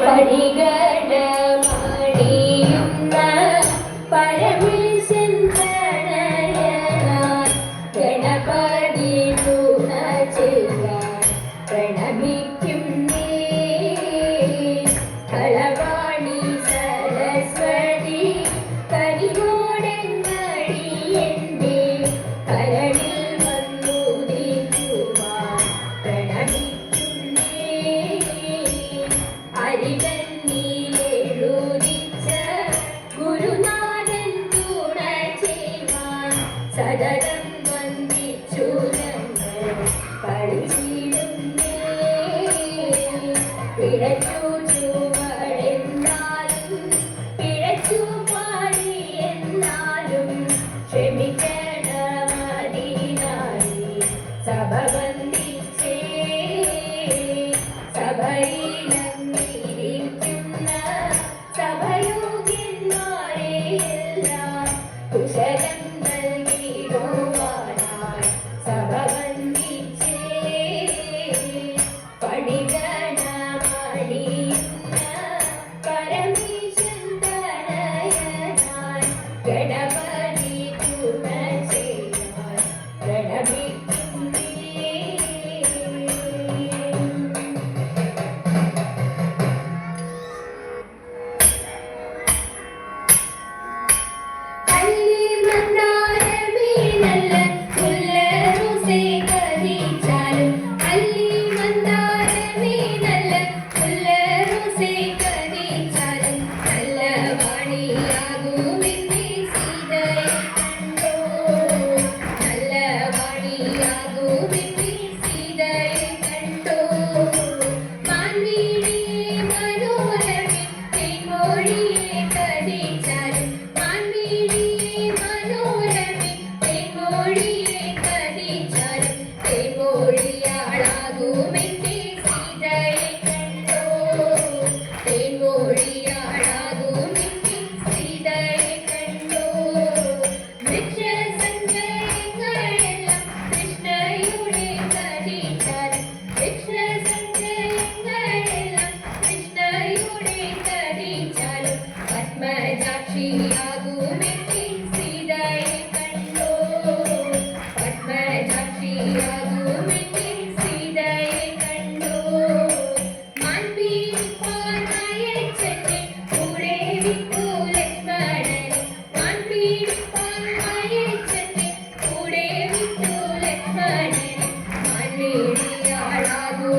പരിഗണമണിയുന്ന വഴിയിലെന്നിരിക്കും കൂടെ വിട്ടു ലക്ഷ്മണൻ മല്ലേടിയാളാകൂ